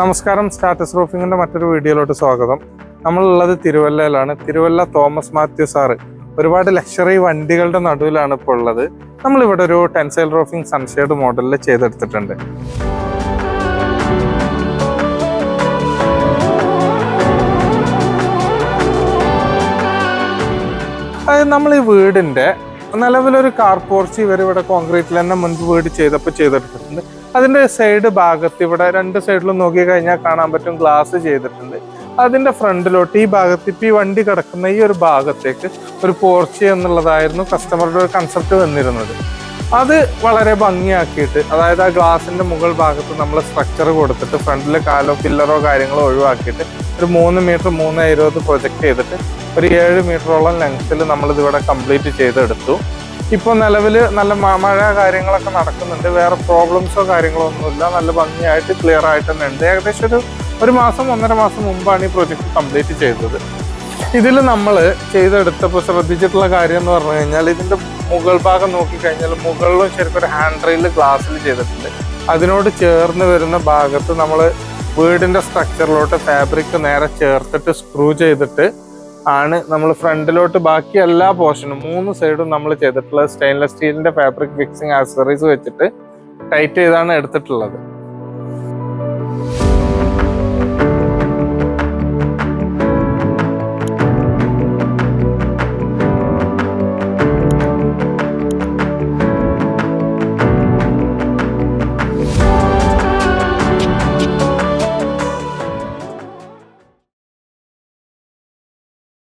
നമസ്കാരം സ്റ്റാറ്റസ് റൂഫിങ്ങിന്റെ മറ്റൊരു വീഡിയോയിലോട്ട് സ്വാഗതം. നമ്മളുള്ളത് തിരുവല്ലയിലാണ്. തിരുവല്ല തോമസ് മാത്യു സാറ്. ഒരുപാട് ലക്ഷറി വണ്ടികളുടെ നടുവിലാണ് ഇപ്പോൾ ഉള്ളത്. നമ്മളിവിടെ ഒരു ടെൻസൈൽ റൂഫിംഗ് സൺഷെയ്ഡ് മോഡലിൽ ചെയ്തെടുത്തിട്ടുണ്ട്. നമ്മൾ ഈ വീടിന്റെ നിലവിലൊരു കാർ പോർച്ച് ഇവർ ഇവിടെ കോൺക്രീറ്റിൽ തന്നെ മുൻപ് വീട് ചെയ്തപ്പോൾ ചെയ്തിട്ടുണ്ട്. അതിന്റെ സൈഡ് ഭാഗത്ത് ഇവിടെ രണ്ട് സൈഡിലും നോക്കി കഴിഞ്ഞാൽ കാണാൻ പറ്റും ഗ്ലാസ് ചെയ്തിട്ടുണ്ട്. അതിന്റെ ഫ്രണ്ടിലോട്ട് ഈ ഭാഗത്ത് ഇപ്പം ഈ വണ്ടി കിടക്കുന്ന ഈ ഒരു ഭാഗത്തേക്ക് ഒരു പോർച്ച് എന്നുള്ളതായിരുന്നു കസ്റ്റമറുടെ ഒരു കൺസെപ്റ്റ് വന്നിരുന്നത്. അത് വളരെ ഭംഗിയാക്കിയിട്ട് അതായത് ആ ഗ്ലാസിന്റെ മുകൾ ഭാഗത്ത് നമ്മൾ സ്ട്രക്ചർ കൊടുത്തിട്ട് ഫ്രണ്ടിൽ കാലോ പില്ലറോ കാര്യങ്ങളോ ഒഴിവാക്കിയിട്ട് ഒരു മൂന്ന് മീറ്റർ മൂന്ന് ഇരുപത് പ്രൊജക്ട് ചെയ്തിട്ട് ഒരു ഏഴ് മീറ്ററോളം ലെങ്ത്തിൽ നമ്മൾ ഇതിവിടെ കംപ്ലീറ്റ് ചെയ്തെടുത്തു. ഇപ്പോൾ നിലവിൽ നല്ല മഴ കാര്യങ്ങളൊക്കെ നടക്കുന്നുണ്ട്. വേറെ പ്രോബ്ലംസോ കാര്യങ്ങളോ ഒന്നുമില്ല നല്ല ഭംഗിയായിട്ട് ക്ലിയർ ആയിട്ട് തന്നെ ഉണ്ട് ഏകദേശം ഒരു ഒരു മാസം ഒന്നര മാസം മുമ്പാണ് ഈ പ്രൊജക്റ്റ് കംപ്ലീറ്റ് ചെയ്തത്. ഇതിൽ നമ്മൾ ചെയ്തെടുത്തപ്പോൾ ശ്രദ്ധിച്ചിട്ടുള്ള കാര്യം എന്ന് പറഞ്ഞു കഴിഞ്ഞാൽ ഇതിന്റെ മുകൾ ഭാഗം നോക്കിക്കഴിഞ്ഞാൽ മുകളിലും ശരിക്കും ഒരു ഹാൻഡ് റെയിൽ ഗ്ലാസ്സിൽ ചെയ്തിട്ടുണ്ട്. അതിനോട് ചേർന്ന് വരുന്ന ഭാഗത്ത് നമ്മൾ വീടിന്റെ സ്ട്രക്ചറിലോട്ട് ഫാബ്രിക് നേരെ ചേർത്തിട്ട് സ്ക്രൂ ചെയ്തിട്ട് ആണ് നമ്മൾ ഫ്രണ്ടിലോട്ട് ബാക്കി എല്ലാ പോർഷനും മൂന്ന് സൈഡും നമ്മൾ ചെയ്തിട്ടുള്ളത്. സ്റ്റെയിൻലെസ് സ്റ്റീലിന്റെ ഫാബ്രിക് ഫിക്സിങ് ആക്സറീസ് വെച്ചിട്ട് ടൈറ്റ് ചെയ്താണ് എടുത്തിട്ടുള്ളത്.